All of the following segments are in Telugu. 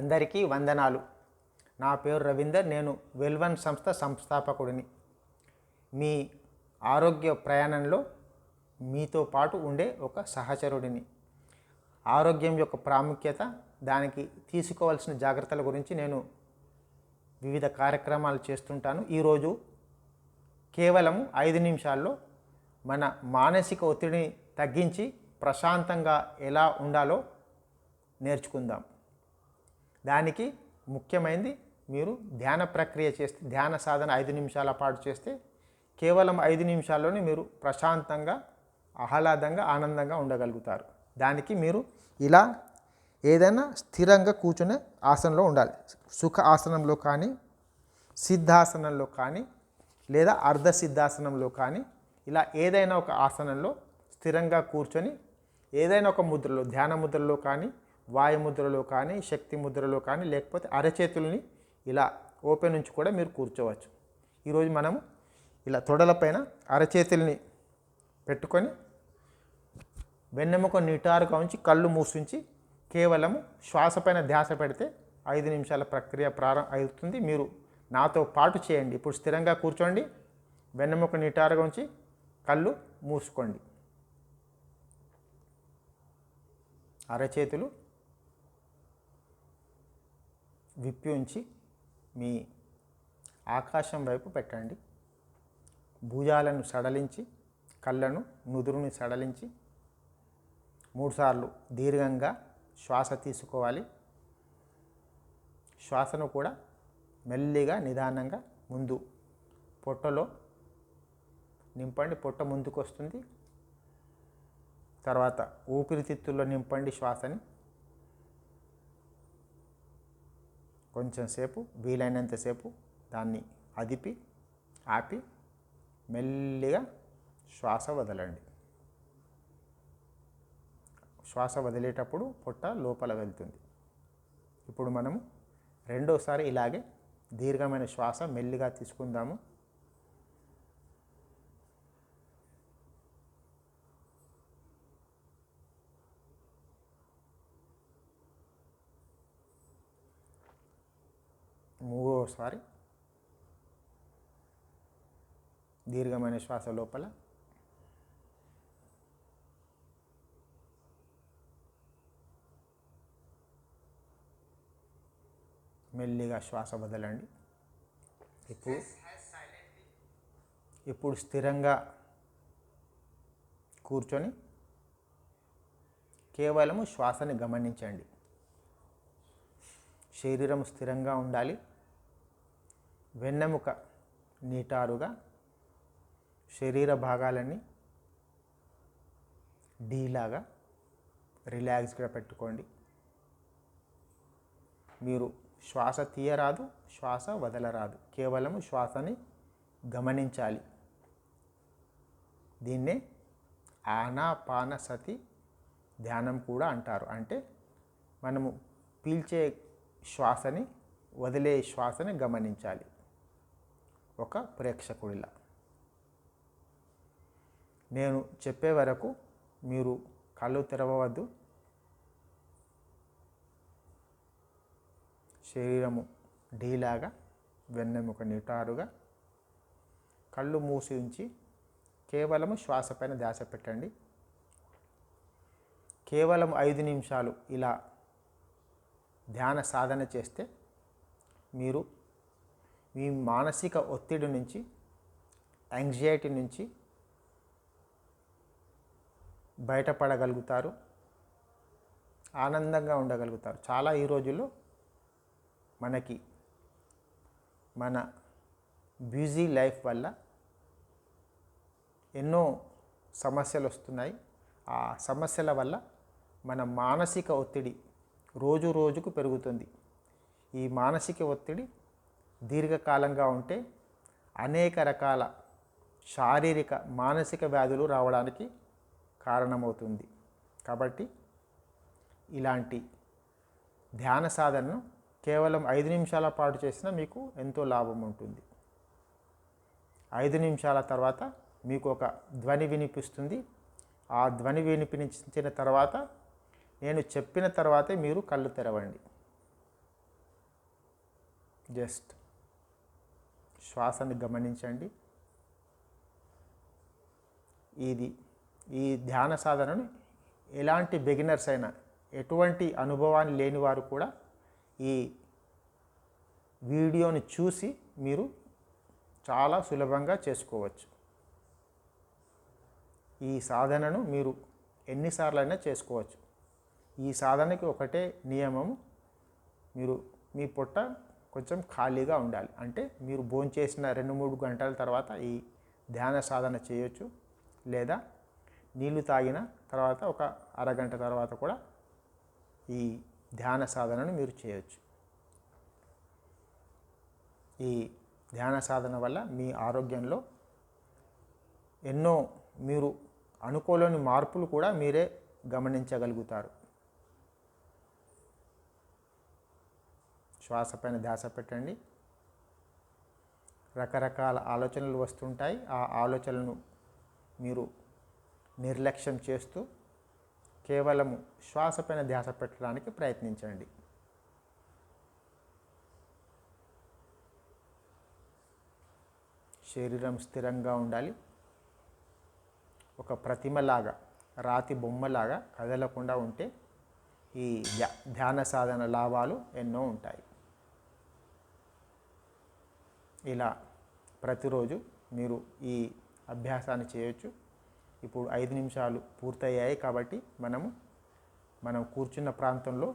అందరికీ వందనాలు. నా పేరు రవీందర్ నేను వెల్వన్ సంస్థ సంస్థాపకుడిని. మీ ఆరోగ్య ప్రయాణంలో మీతో పాటు ఉండే ఒక సహచరుడిని. ఆరోగ్యం యొక్క ప్రాముఖ్యత దానికి తీసుకోవాల్సిన జాగ్రత్తల గురించి నేను వివిధ కార్యక్రమాలు చేస్తుంటాను. ఈరోజు కేవలం ఐదు నిమిషాల్లో మన మానసిక ఒత్తిడిని తగ్గించి ప్రశాంతంగా ఎలా ఉండాలో నేర్చుకుందాం. దానికి ముఖ్యమైనది మీరు ధ్యాన ప్రక్రియ చేస్తే ధ్యాన సాధన ఐదు నిమిషాల పాటు చేస్తే కేవలం ఐదు నిమిషాల్లోనే మీరు ప్రశాంతంగా ఆహ్లాదంగా ఆనందంగా ఉండగలుగుతారు. దానికి మీరు ఇలా ఏదైనా స్థిరంగా కూర్చునే ఆసనంలో ఉండాలి. సుఖ ఆసనంలో కానీ సిద్ధాసనంలో కానీ లేదా అర్ధ సిద్ధాసనంలో కానీ ఇలా ఏదైనా ఒక ఆసనంలో స్థిరంగా కూర్చొని ఏదైనా ఒక ముద్రలో ధ్యాన ముద్రలో కానీ వాయు ముద్రలో కానీ శక్తి ముద్రలో కానీ లేకపోతే అరచేతుల్ని ఇలా ఓపెన్ నుంచి కూడా మీరు కూర్చోవచ్చు. ఈరోజు మనము ఇలా తొడలపైన అరచేతుల్ని పెట్టుకొని వెన్నెముక నిటారుగా ఉంచి కళ్ళు మూసించి కేవలము శ్వాసపైన ధ్యాస పెడితే ఐదు నిమిషాల ప్రక్రియ ప్రారంభం అవుతుంది. మీరు నాతో పాటు చేయండి. ఇప్పుడు స్థిరంగా కూర్చోండి. వెన్నెముక నిటారుగా ఉంచి కళ్ళు మూసుకోండి. అరచేతులు విప్పి ఉంచి మీ ఆకాశం వైపు పెట్టండి. భుజాలను సడలించి కళ్ళను నుదురుని సడలించి మూడుసార్లు దీర్ఘంగా శ్వాస తీసుకోవాలి. శ్వాసను కూడా మెల్లిగా నిదానంగా ముందు పొట్టలో నింపండి. పొట్ట ముందుకు వస్తుంది తర్వాత ఊపిరితిత్తుల్లో నింపండి శ్వాసని. కొంచెం సేపు వీలైనంతసేపు దాన్ని అదిపి ఆపి మెల్లిగా శ్వాస వదలండి. శ్వాస వదిలేటప్పుడు పొట్ట లోపల వెళ్తుంది. ఇప్పుడు మనము రెండోసారి ఇలాగే దీర్ఘమైన శ్వాస మెల్లిగా తీసుకుందాము. మూడోసారి దీర్ఘమైన శ్వాస లోపల మెల్లిగా శ్వాస వదలండి. ఇప్పుడు ఇప్పుడు స్థిరంగా కూర్చొని కేవలము శ్వాసని గమనించండి. శరీరం స్థిరంగా ఉండాలి. వెన్నెముక నీటారుగా శరీర భాగాలన్నీ డీలాగా రిలాక్స్గా పెట్టుకోండి. మీరు శ్వాస తీయరాదు శ్వాస వదలరాదు. కేవలం శ్వాసని గమనించాలి. దీన్నే ఆనాపాన సతి ధ్యానం కూడా అంటారు. అంటే మనము పీల్చే శ్వాసని వదిలే శ్వాసని గమనించాలి. ఒక ప్రేక్షకుడిలా. నేను చెప్పే వరకు మీరు కళ్ళు తెరవవద్దు. శరీరము డీలాగా వెన్నెముక నిటారుగా కళ్ళు మూసి ఉంచి కేవలము శ్వాసపైన ధ్యాస పెట్టండి. కేవలం ఐదు నిమిషాలు ఇలా ధ్యాన సాధన చేస్తే మీరు మీ మానసిక ఒత్తిడి నుంచి యాంగ్జైటీ నుంచి బయటపడగలుగుతారు. ఆనందంగా ఉండగలుగుతారు. చాలా ఈ రోజుల్లో మనకి మన బ్యూజీ లైఫ్ వల్ల ఎన్నో సమస్యలు వస్తున్నాయి. ఆ సమస్యల వల్ల మన మానసిక ఒత్తిడి రోజు రోజుకు పెరుగుతుంది. ఈ మానసిక ఒత్తిడి దీర్ఘకాలంగా ఉంటే అనేక రకాల శారీరక మానసిక వ్యాధులు రావడానికి కారణమవుతుంది. కాబట్టి ఇలాంటి ధ్యాన సాధనను కేవలం ఐదు నిమిషాల పాటు చేసినా మీకు ఎంతో లాభం ఉంటుంది. ఐదు నిమిషాల తర్వాత మీకు ఒక ధ్వని వినిపిస్తుంది. ఆ ధ్వని వినిపించిన తర్వాత నేను చెప్పిన తర్వాతే మీరు కళ్ళు తెరవండి. జస్ట్ శ్వాసను గమనించండి. ఇది ఈ ధ్యాన సాధనను ఎలాంటి బిగినర్స్ అయినా ఎటువంటి అనుభవాన్ని లేని వారు కూడా ఈ వీడియోని చూసి మీరు చాలా సులభంగా చేసుకోవచ్చు. ఈ సాధనను మీరు ఎన్నిసార్లైనా చేసుకోవచ్చు. ఈ సాధనకి ఒకటే నియమము మీరు మీ పొట్ట కొంచెం ఖాళీగా ఉండాలి. అంటే మీరు భోంచేసిన రెండు మూడు గంటల తర్వాత ఈ ధ్యాన సాధన చేయొచ్చు. లేదా నీళ్ళు తాగిన తర్వాత ఒక అరగంట తర్వాత కూడా ఈ ధ్యాన సాధనను మీరు చేయొచ్చు. ఈ ధ్యాన సాధన వల్ల మీ ఆరోగ్యంలో ఎన్నో మీరు అనుకోలేని మార్పులు కూడా మీరే గమనించగలుగుతారు. శ్వాస పైన ధ్యాస పెట్టండి. రకరకాల ఆలోచనలు వస్తుంటాయి. ఆ ఆలోచనలను మీరు నిర్లక్ష్యం చేస్తూ కేవలము శ్వాస పైన ధ్యాస పెట్టడానికి ప్రయత్నించండి. శరీరం స్థిరంగా ఉండాలి. ఒక ప్రతిమలాగా రాతి బొమ్మలాగా కదలకుండా ఉంటే ఈ ధ్యా- ధ్యాన సాధన లాభాలు ఎన్నో ఉంటాయి. ఇలా ప్రతిరోజు మీరు ఈ అభ్యాసాన్ని చేయొచ్చు. ఇప్పుడు ఐదు నిమిషాలు పూర్తయ్యాయి కాబట్టి మనము మనం కూర్చున్న ప్రాంతంలో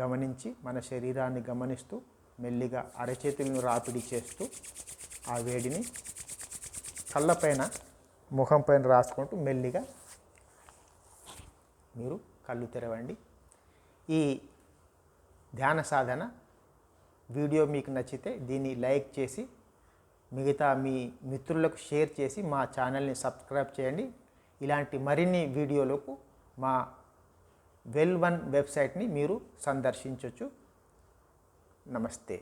గమనించి మన శరీరాన్ని గమనిస్తూ మెల్లిగా అరచేతులను రాపిడి చేస్తూ ఆ వేడిని కళ్ళపైన ముఖం పైన రాసుకుంటూ మెల్లిగా మీరు కళ్ళు తెరవండి. ఈ ధ్యాన సాధన వీడియో మీకు నచ్చితే దీన్ని లైక్ చేసి మిగతా మీ మిత్రులకు షేర్ చేసి మా ఛానల్ని సబ్స్క్రైబ్ చేయండి. ఇలాంటి మరిన్ని వీడియోలకు మా వెల్ వన్ వెబ్సైట్ని మీరు సందర్శించవచ్చు నమస్తే.